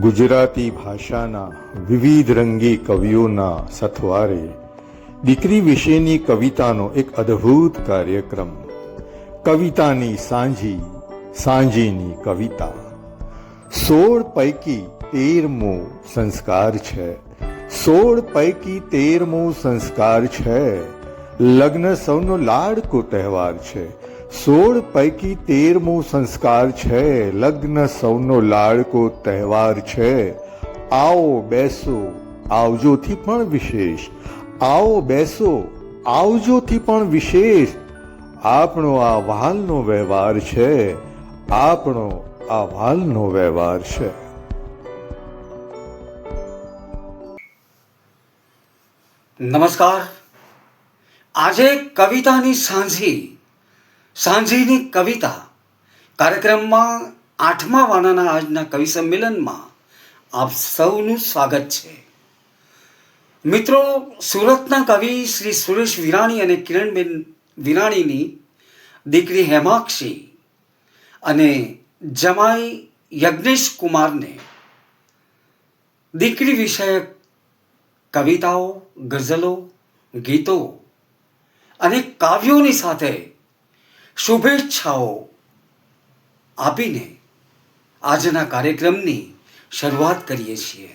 ગુજરાતી ભાષાના વિવિધ રંગી કવિઓના સથવારે દીકરી વિશેની કવિતાનો એક અદ્ભુત કાર્યક્રમ, કવિતાની સાંજી સાંજીની કવિતા. સોળ પૈકી તેરમો સંસ્કાર છે. સોળ પૈકી તેરમો સંસ્કાર છે. લગ્ન સૌનો લાડકો તહેવાર છે. સોળ પૈકી તેરમો સંસ્કાર છે. લગ્ન સૌનો લાડકો તહેવાર છે. આવો બેસો, આવજોથી પણ વિશેષ. આવો બેસો, આવજોથી પણ વિશેષ. આપણો આ વાલનો વ્યવહાર છે. આપણો આ વાલનો વ્યવહાર છે. નમસ્કાર. આજે કવિતાની સાંઝી સાંઝીની કવિતા કાર્યક્રમમાં આઠમા વાનાના આજના કવિ સંમેલનમાં આપ સૌનું સ્વાગત છે. મિત્રો, સુરતના કવિ શ્રી સુરેશ વિરાણી અને કિરણબેન વિરાણીની દીકરી હેમાક્ષી અને જમાઈ યજ્ઞેશ કુમારને દીકરી વિષયક કવિતાઓ, ગઝલો, ગીતો અને કાવ્યોની સાથે શુભેચ્છાઓ આપીને આજના કાર્યક્રમની શરૂઆત કરીએ છીએ.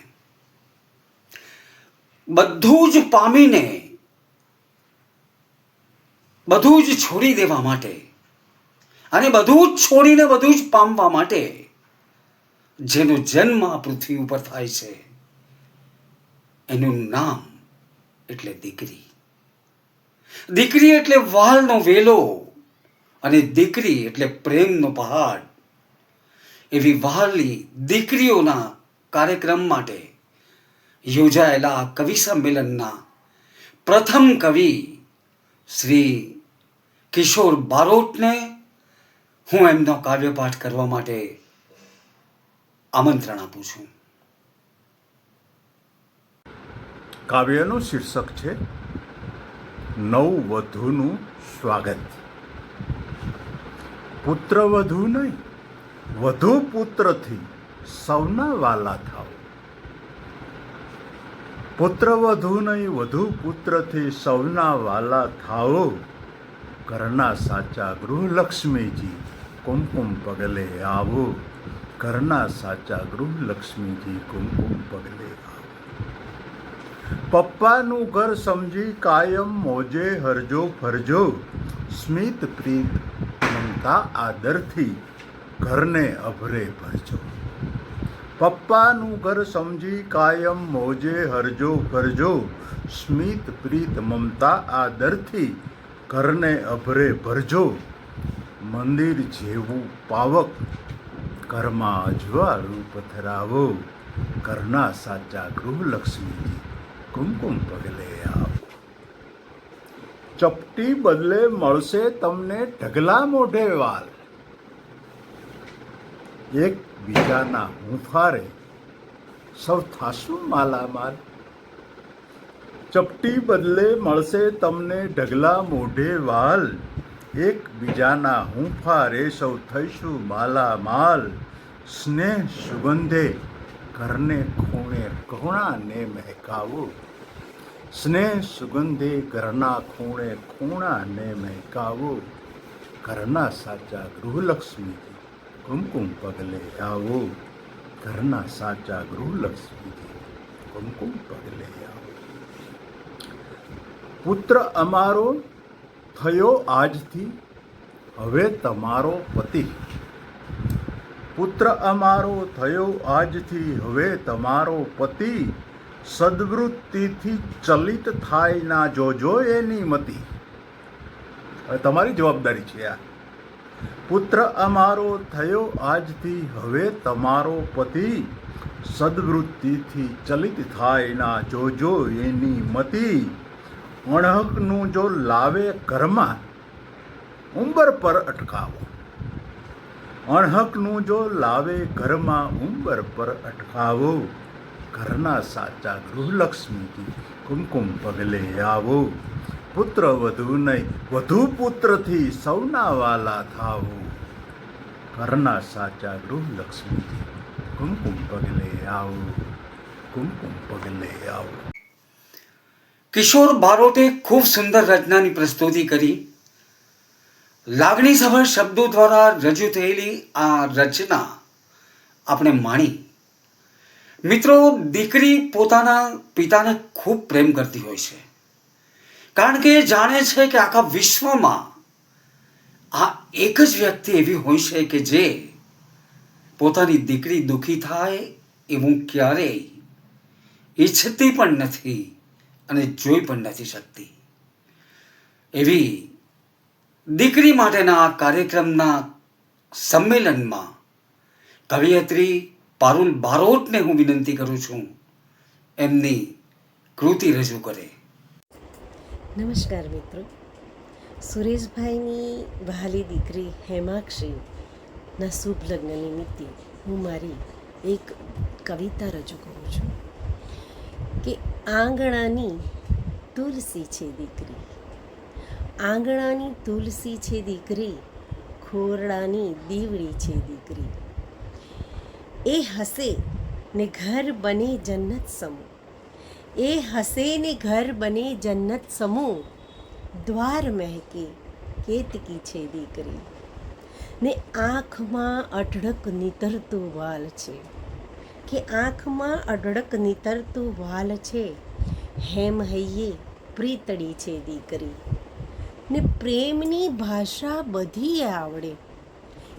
બધું જ પામીને, બધું જ છોડી દેવા માટે અને બધું જ છોડીને બધું જ પામવા માટે જેનો જન્મ આ પૃથ્વી ઉપર થાય છે, એનું નામ એટલે દીકરી. દીકરી એટલે વાલનો વેલો અને દીકરી એટલે પ્રેમનો પહાડ. એવી વહાલી દીકરીઓના કાર્યક્રમ માટે યોજાયેલા કવિ સંમેલનના પ્રથમ કવિ શ્રી કિશોર બારોટને હું એમનો કાવ્યપાઠ કરવા માટે આમંત્રણ આપું છું. કાવ્યનું શીર્ષક છે નવ વધુનું સ્વાગત. પુત્ર વધુ નહીં, વધુ પુત્રથી સૌના વાલા થાવ પુત્ર વધુ નહીં, વધુ પુત્રથી સૌના વાલા થાઓ. ઘરના સાચા ગૃહલક્ષ્મીજી કુમકુમ પગલે આવો. ઘરના સાચા ગૃહલક્ષ્મીજી કુમકુમ પગલે આવો. પપ્પાનું ઘર સમજી કાયમ મોજે હરજો ફરજો. સ્મિત પ્રીત મમતા આદરથી ઘરને અભરે ભરજો. પપ્પાનું ઘર સમજી કાયમ મોજે હરજો કરજો સ્મિત, પ્રીત, મમતા આદરથી ઘરને અભરે ભરજો. મંદિર જેવું પાવક ઘરમાં અજવા રૂપ ધરાવો. ઘરના સાચા ગૃહલક્ષ્મીજી કુમકુમ પગલે આવો. ચપટી બદલે મળશે તમને ઢગલા મોઢે વાલ. એક બીજાના હુંફારે સૌ થાશું માલામાલ. ચપટી બદલે મળશે તમને ઢગલા મોઢે વાલ. એક બીજાના હુંફારે સૌ થઈશું માલામાલ. સ્નેહ સુગંધે ઘરને ખૂણે ઘણાને મહેકાવો. સ્નેહ સુગંધે ઘરના ખૂણે ખૂણાને મહેકાવો, ઘરના સાચા ગૃહલક્ષ્મીજી કુમકુમ પગલે આવો. ઘરના સાચા ગૃહલક્ષ્મીજી કુમકુમ પગલે આવો. પુત્ર અમારો, થયો આજથી, હવે તમારો પતિ. પુત્ર અમારો, થયો આજથી, હવે તમારો પતિ. સદવૃત્તિથી ચલિત થાય ના જોજો એની મતી હવે તમારી જવાબદારી છે આ. પુત્ર અમારો થયો આજથી હવે તમારો પતિ. સદવૃત્તિથી ચલિત થાય ના જોજો એની મતી અણહકનું જો લાવે ઘરમાં, ઉંબર પર અટકાવો. અણહકનું જો લાવે ઘરમાં, ઉંબર પર અટકાવો. ઘરના સાચા ગૃહલક્ષ્મીથી કુમકુમ પગલે આવો. પુત્ર વધુ નહીં, વધુ પુત્રથી સૌના વાલા થાવો. ઘરના સાચા ગૃહલક્ષ્મીથી કુમકુમ પગલે આવો. કુમકુમ પગલે આવો. કિશોર બારોટે ખૂબ સુંદર રચનાની પ્રસ્તુતિ કરી. લાગણીસભર શબ્દો દ્વારા રજૂ થયેલી આ રચના આપણે માણી. મિત્રો, દીકરી પોતાના પિતાને ખૂબ પ્રેમ કરતી હોય છે. કારણ કે એ જાણે છે કે આખા વિશ્વમાં આ એક જ વ્યક્તિ એવી હોય છે કે જે પોતાની દીકરી દુઃખી થાય એવું ક્યારેય ઈચ્છતી પણ નથી અને જોઈ પણ નથી શકતી. એવી દીકરી માટેના આ કાર્યક્રમના સંમેલનમાં કવિયત્રી પારુલ બારોટને હું વિનંતી કરું છું, એમની કૃતિ રજૂ કરે. નમસ્કાર મિત્રો. સુરેશભાઈની વહાલી દીકરી હેમાક્ષીના શુભ લગ્ન નિમિત્તે હું મારી એક કવિતા રજૂ કરું છું કે આંગણાની તુલસી છે દીકરી. આંગણાની તુલસી છે દીકરી, ખોરડાની દીવડી છે દીકરી. એ હસે ને ઘર બને જન્નત સમૂહ. એ હસે ને ઘર બને જન્નત સમૂહ. દ્વાર મહેકે કેતકી છે દીકરી ને આંખમાં અઢળક નીતરતું વાલ છે. કે આંખમાં અઢળક નીતરતું વાલ છે. હેમ હૈયે પ્રીતળી છે દીકરી ને પ્રેમની ભાષા બધી આવડે.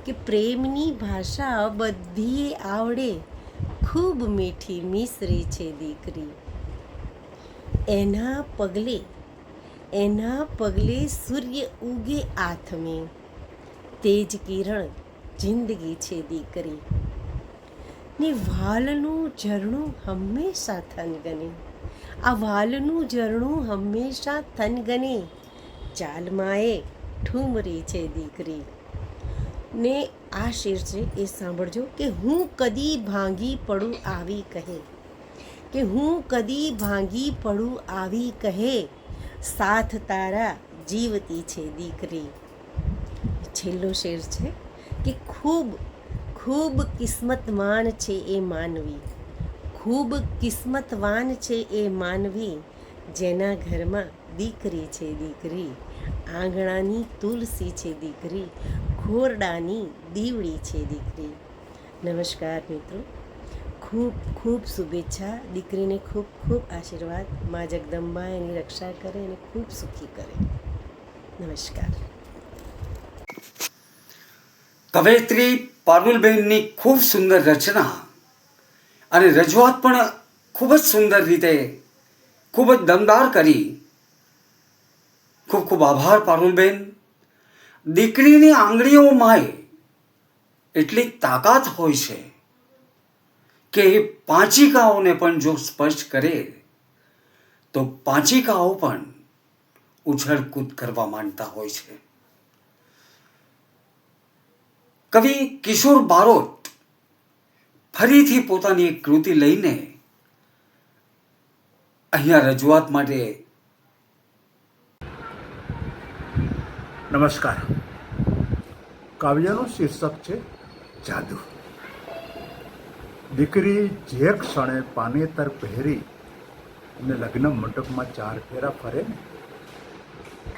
કે પ્રેમની ભાષા બધી આવડે. ખૂબ મીઠી મિશ્રી છે દીકરી. એના પગલે એના પગલે સૂર્ય ઉગે આથમે. તેજ કિરણ જિંદગી છે દીકરી. ને વાલનું ઝરણું હંમેશા થનગને આ વાલનું ઝરણું હંમેશા થનગને ચાલમાએ ઠુમરી છે દીકરી. ને આ શેર છે એ સાંભળજો કે હું કદી ભાંગી પડું આવી કહે. કે હું કદી ભાંગી પડું આવી કહે. સાથ તારા જીવતી છે દીકરી. છેલ્લો શેર છે કે ખૂબ ખૂબ કિસ્મતવાન છે એ માનવી. ખૂબ કિસ્મતવાન છે એ માનવી જેના ઘરમાં દીકરી છે દીકરી. આંગણાની તુલસી છે દીકરી. ખોરડાની દીવડી છે દીકરી. નમસ્કાર મિત્રો. ખૂબ ખૂબ શુભેચ્છા. દીકરીને ખૂબ ખૂબ આશીર્વાદ. મા જગદંબા એની રક્ષા કરે અને ખૂબ સુખી કરે. નમસ્કાર. કવયત્રી પારુલબેનની ખૂબ સુંદર રચના અને રજૂઆત પણ ખૂબ જ સુંદર રીતે, ખૂબ જ દમદાર કરી. ખૂબ ખૂબ આભાર પારુલબેન દીકરીની આંગળીઓમાં એટલી તાકાત હોય છે કે એ પાંચિકાઓને પણ જો સ્પર્શ કરે, તો પાંચિકાઓ પણ ઉછળકૂદ કરવા માંડતા હોય છે. કવિ કિશોર બારોટ ફરીથી પોતાની એક કૃતિ લઈને અહીંયા રજૂઆત માટે નમસ્કાર. કાવ્યનું શીર્ષક છે જાદુ. દીકરી જે ક્ષણે પાનેતર પહેરી અને લગ્ન મંડપમાં ચાર ફેરા ફરે ને,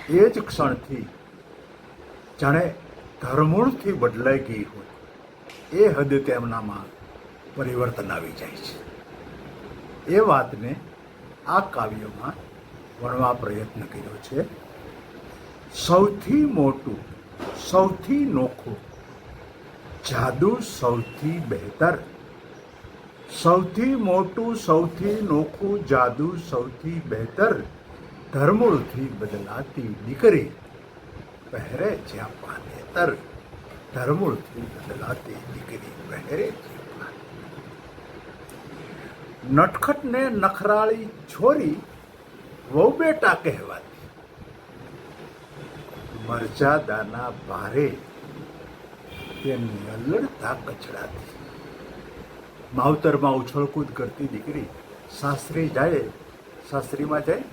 એ જ ક્ષણથી જાણે ધરમૂળથી બદલાઈ ગઈ હોય. એ હદે તેમનામાં પરિવર્તન આવી જાય છે. એ વાતને આ કાવ્યમાં વણવા પ્રયત્ન કર્યો છે. સૌથી મોટું, સૌથી નોખું, જાદુ સૌથી બહેતર. સૌથી મોટું, સૌથી નોખું, જાદુ સૌથી બહેતર. ધર્મૂળથી બદલાતી દીકરી પહેરે જ્યાં પાનેતર ધર્મૂળથી બદલાતી દીકરી પહેરે નટખટને નખરાળી છોરી વહુ બેટા કહેવાતી. મર્યાદાના ભારે તેમની અલ્લડતા કચડાતી. માવતરમાં ઉછળકૂદ કરતી દીકરી સાસરી જાય, સાસરીમાં જાય,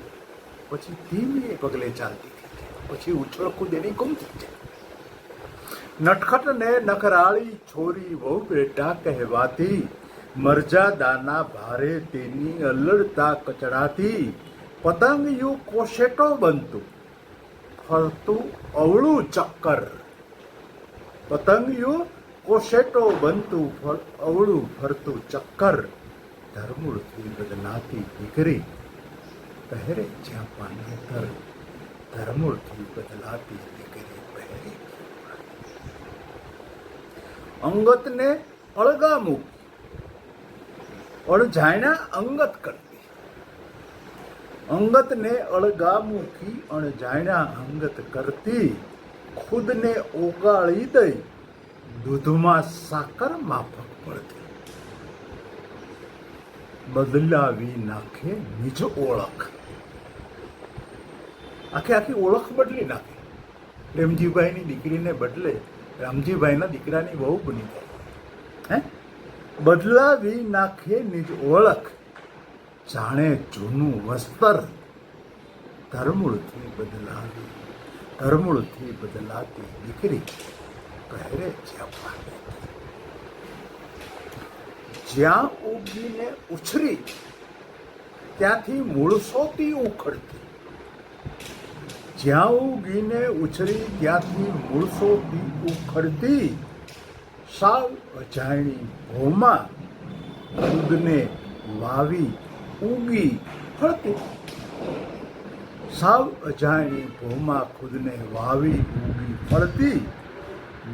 પછી ધીમે પગલે ચાલતી થઈ પછી ઉછળકૂદ એની ગુમ થઈ જાય. નટખટને નખરાળી છોરી વહુ બેટા કહેવાતી મર્યાદાના ભારે તેની અલ્લડતા કચડાતી, પતંગિયું કોશેટો બનતું ફરતું અવળું ચક્કર. પતંગિયું કોશેટો બનતું અવળું ફરતું ચક્કર. ધર્મૂળથી બદલાતી દીકરી પહેરે જ્યાં પાનેતર ધર્મૂળથી બદલાતી દીકરી પહેરે અંગતને અળગા મૂકી, અણજાણ્યા અંગત કરતી અંગતને અળગામુખી અણજાણ્યા અંગત કરતી, ખુદને ઓગાળી દઈ, દૂધમાં સાકર માફક પડતી. બદલાવી નાખે નિજ ઓળખ. આખી આખી ઓળખ બદલી નાખે. પ્રેમજીભાઈની દીકરીને બદલે રામજીભાઈના દીકરાની બહુ બની જાય. હે? બદલાવી નાખે નિજ ઓળખ. જાણે જૂનું વસ્ત્ર ધર્મૂળથી બદલાવી, ધર્મૂળથી બદલાતી દીકરી પહેરે પામે જ્યાં ઉગીને ઉછરી, ત્યાંથી મૂળસોતી ઉખડતી. જ્યાં ઉગીને ઉછરી, ત્યાંથી મૂળસોતી ઉખડતી. સાવ અજાણી ભોમાં દૂધને વાવી ઉગી ફળતી સાવ અજાણી ભોમાં ખુદને વાવી ઉગી ફળતી.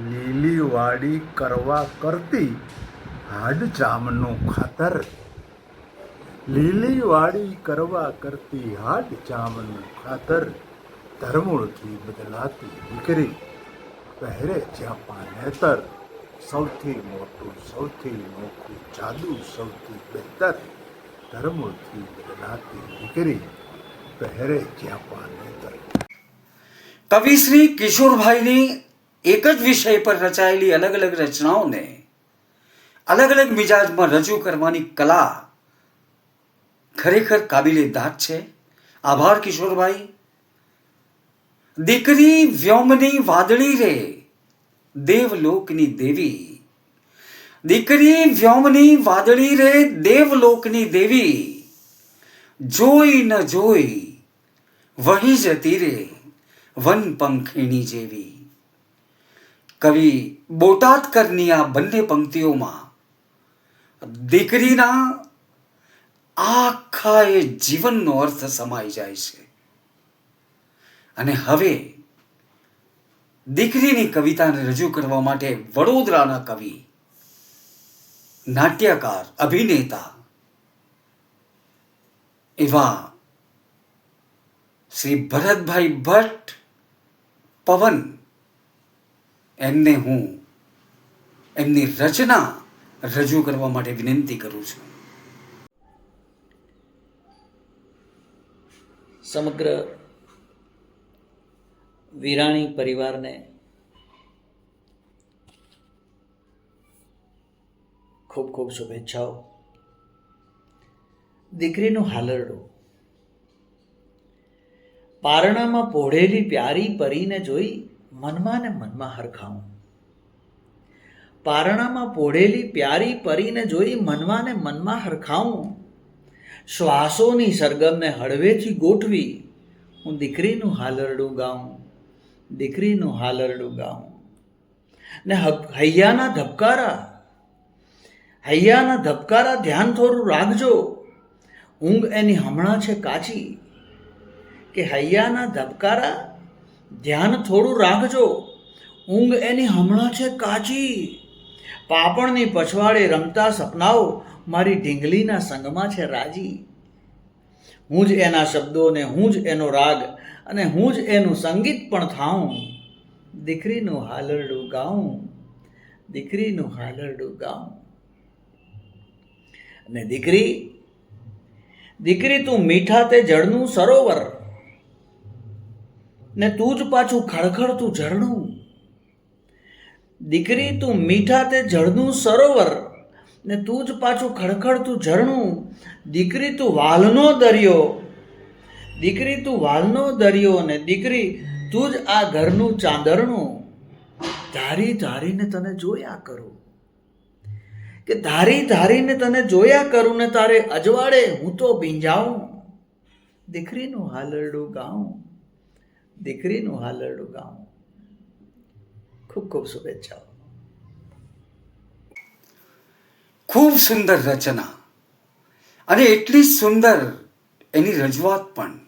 લીલી વાડી કરવા કરતી. હાડ ચામનું ખાતર. લીલી વાડી કરવા કરતી હાડ ચામનું ખાતર. ધરમૂળથી બદલાતી દીકરી. પહેરે જ્યાં પાનેતર. સૌથી મોટું સૌથી મોટું જાદુ, સૌથી બહેતર. ધર્મૂળથી બદલાતી દીકરી પહેરે જ્યાં પાને કવિ શ્રી કિશોરભાઈની એક જ વિષય પર રચાયેલી અલગ અલગ રચનાઓને અલગ અલગ મિજાજમાં રજૂ કરવાની કલા ખરેખર કાબિલે દાદ છે. આભાર કિશોરભાઈ. દીકરી વ્યોમની વાદળી રે, દેવલોકની દેવી. દીકરી વ્યોમની વાદળી રે દેવલોકની દેવી. જોઈ ન જોઈ, વહી જતી રે વન પંખીણી જેવી. કવિ બોટાદકરની આ બંને પંક્તિઓમાં દીકરીના આખા એ જીવનનો અર્થ સમાઈ જાય છે. અને હવે દીકરીની કવિતાને રજૂ કરવા માટે વડોદરાના કવિ નાટ્યકાર, અભિનેતા એવા શ્રી ભરતભાઈ ભટ્ટ પવન એમને હું એમની રચના રજૂ કરવા માટે વિનંતી કરું છું. સમગ્ર વિરાણી પરિવારને ખૂબ ખૂબ શુભેચ્છાઓ. દીકરીનું હાલરડું. પારણામાં પોઢેલી પ્યારી પરીને જોઈ મનમાં ને મનમાં હરખાઉં પારણામાં પોઢેલી પ્યારી પરીને જોઈ મનમાં ને મનમાં હરખાઉં શ્વાસોની સરગમને હળવેથી ગોઠવી હું દીકરીનું હાલરડું ગાઉં. દીકરીનું હાલરડું ગાઉં. ને હૈયાના ધબકારા હૈયાના ધબકારા ધ્યાન થોડું રાખજો. ઊંઘ એની હમણાં છે કાચી. કે હૈયાના ધબકારા ધ્યાન થોડું રાખજો. ઊંઘ એની હમણાં છે કાચી. પાપણની પછવાડે રમતા સપનાઓ મારી ઢીંગલીના સંગમાં છે રાજી. હું જ એના શબ્દોને, હું જ એનો રાગ અને હું જ એનું સંગીત પણ થાઉં. દીકરીનું હાલરડું ગાઉં. દીકરીનું હાલરડું ગાઉં. અને દીકરી દીકરી તું મીઠા તે જળનું સરોવર ને તું જ પાછું ખળખળતું ઝરણું. દીકરી તું મીઠા તે જળનું સરોવર ને તું જ પાછું ખડખડતું ઝરણું. દીકરી તું વાલનો દરિયો, દીકરી તું વાલનો દરિયો ને દીકરી તું જ આ ઘરનું ચાંદરણું. ધારી ધારીને તને જોયા કરું. કે ધારી ધારીને તને જોયા કરું ને તારે અજવાળે, હું તો ભીંજાઉં દીકરીનું હાલરડું ગાઉં. દીકરીનું હાલરડું ગાઉં. ખૂબ ખૂબ શુભેચ્છાઓ. ખૂબ સુંદર રચના. અને એટલી સુંદર એની રજૂઆત પણ.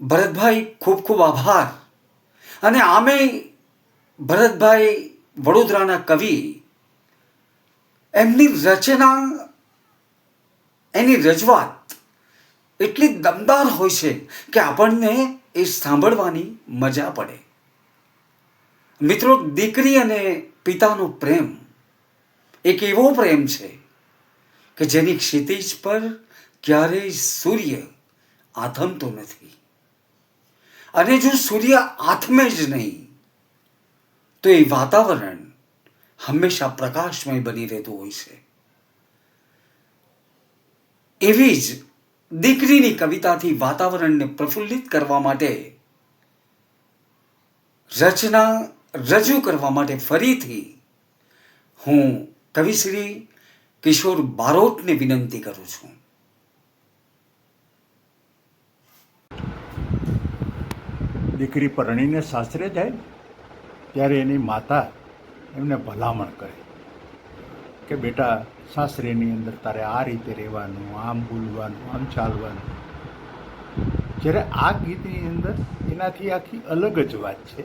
ભરતભાઈ, ખૂબ ખૂબ આભાર. અને આમે ભરતભાઈ વડોદરાના કવિ એમની રચના, એની રજૂઆત એટલી દમદાર હોય છે કે આપણને એ સાંભળવાની મજા પડે. મિત્રો, દીકરી અને પિતાનો પ્રેમ એક એવો પ્રેમ છે કે જેની ક્ષિતિજ પર ક્યારેય સૂર્ય આથમતો નથી. અને જો સૂર્ય આથમે જ નહીં, તો એ વાતાવરણ હંમેશા પ્રકાશમય બની રહેતું હોય છે. એવી જ દીકરીની કવિતાથી વાતાવરણને પ્રફુલ્લિત કરવા માટે, રચના રજૂ કરવા માટે ફરીથી હું કવિશ્રી કિશોર બારોટને વિનંતી કરું છું. દીકરી પરણીને સાસરે જાય, ત્યારે એની માતા એમને ભલામણ કરે કે બેટા, સાસરેની અંદર તારે આ રીતે રહેવાનું, આમ બોલવાનું, આમ ચાલવાનું. જ્યારે આ ગીતની અંદર એનાથી આખી અલગ જ વાત છે.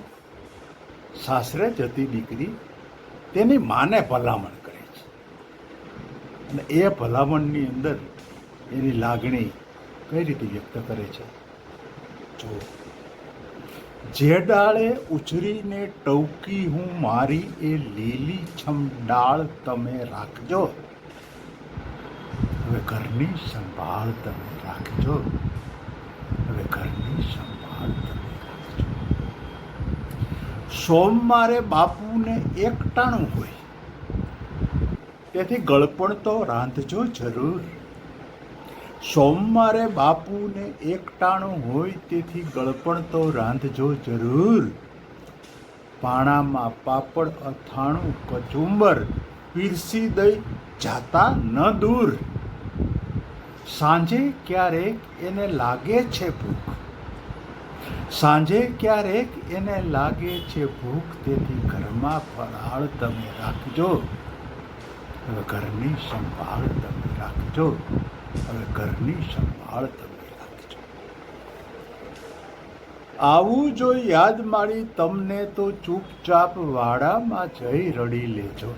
સાસરે જતી દીકરી તેની માને ભલામણ કરે છે. અને એ ભલામણની અંદર એની લાગણી કઈ રીતે વ્યક્ત કરે છે? જો જે ડાળે ઉછરીને ટવકી હું મારી એ લીલી છમ ડાળ તમે રાખજો. હવે ઘરની સંભાળ તમે રાખજો. હવે ઘરની સંભાળ તમે રાખજો. સોમવારે બાપુને એકટાણું હોય. તેથી ગળપણ તો રાંધજો જરૂર. સોમવારે બાપુને એકટાણું હોય તેથી ગળપણ તો રાંધજો જરૂર. પાણામાં પાપડ, અથાણું, કચુંબર પીરસી દઈ જાતા ન દૂર. સાંજે ક્યારેક એને લાગે છે ભૂખ. સાંજે ક્યારેક એને લાગે છે ભૂખ, તેથી ઘરમાં ફરાળ તમે રાખજો. ઘરની સંભાળ તમે રાખજો. હવે ઘરની સંભાળ તમે રાખજો. આવું જો યાદ મારી, તમને તો ચૂપચાપ વાડામાં જઈ રડી લેજો.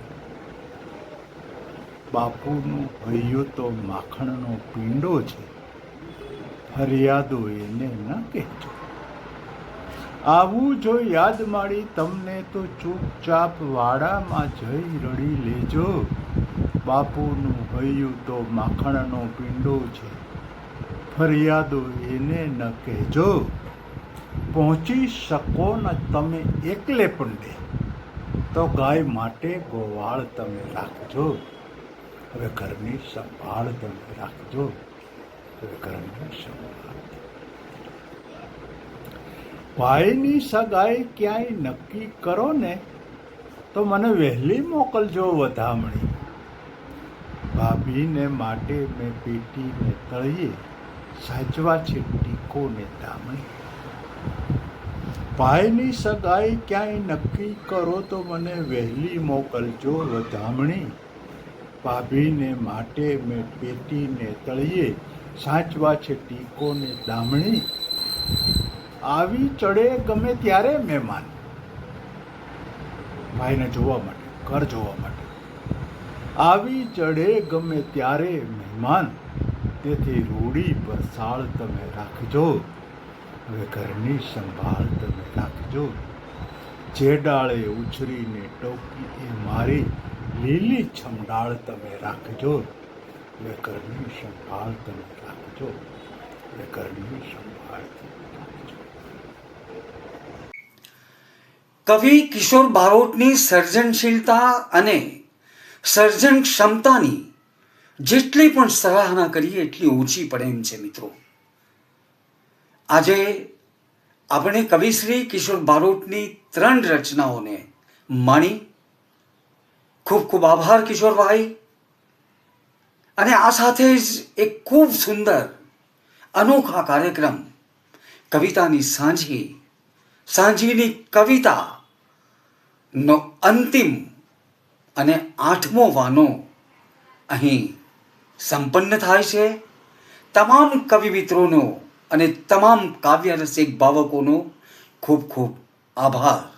બાપુનું હૈયું તો માખણનો પીંડો છે. ફરિયાદો એને ન કહેજો. આવું જો યાદ માળી તમને તો ચૂપચાપ વાડામાં જઈ રડી લેજો. બાપુનું ભયું તો માખણનો પીંડો છે. ફરિયાદો એને ન કહેજો. પહોંચી શકો ને તમે એકલે પંડે તો ગાય માટે ગોવાળ તમે રાખજો. હવે ઘરની સંભાળ તમે રાખજો. હવે ઘરની સંભાળ. ભાઈની સગાઈ ક્યાંય નક્કી કરો ને? તો મને વહેલી મોકલજો વધામણી. ભાભીને માટે મેં પેટીને તળીએ સાચવા છે ટીકોને દામણી. ભાઈની સગાઈ ક્યાંય નક્કી કરો તો મને વહેલી મોકલજો વધામણી ભાભીને માટે મેં પેટીને તળીએ સાચવા છે ટીકોને દામણી. આવી ચડે ગમે ત્યારે મહેમાન. ભાઈને જોવા માટે, ઘર જોવા માટે. આવી ચડે ગમે ત્યારે મહેમાન. તેથી રૂડી પર તમે રાખજો. હવે ઘરની સંભાળ તમે રાખજો. જે ડાળે ઉછરીને ટોકી એ મારી, લીલી છમડાળ તમે રાખજો. હવે ઘરની સંભાળ તમે રાખજો. હવે ઘરની સંભાળ કવિ કિશોર બારોટની સર્જનશીલતા અને સર્જન ક્ષમતાની જેટલી પણ સરાહના કરીએ, એટલી ઓછી પડે એમ છે મિત્રો. આજે આપણે કવિશ્રી કિશોર બારોટની ત્રણ રચનાઓને માણી. ખૂબ ખૂબ આભાર કિશોરભાઈ. અને આ સાથે જ એક ખૂબ સુંદર, અનોખા કાર્યક્રમ, કવિતાની સાંજી, સાંજીની કવિતા, નો અંતિમ અને આઠમો વાનો અહીં સંપન્ન થાય છે. તમામ કવિ મિત્રોનો અને તમામ કાવ્ય રસિક ભાવકોનો ખૂબ ખૂબ આભાર.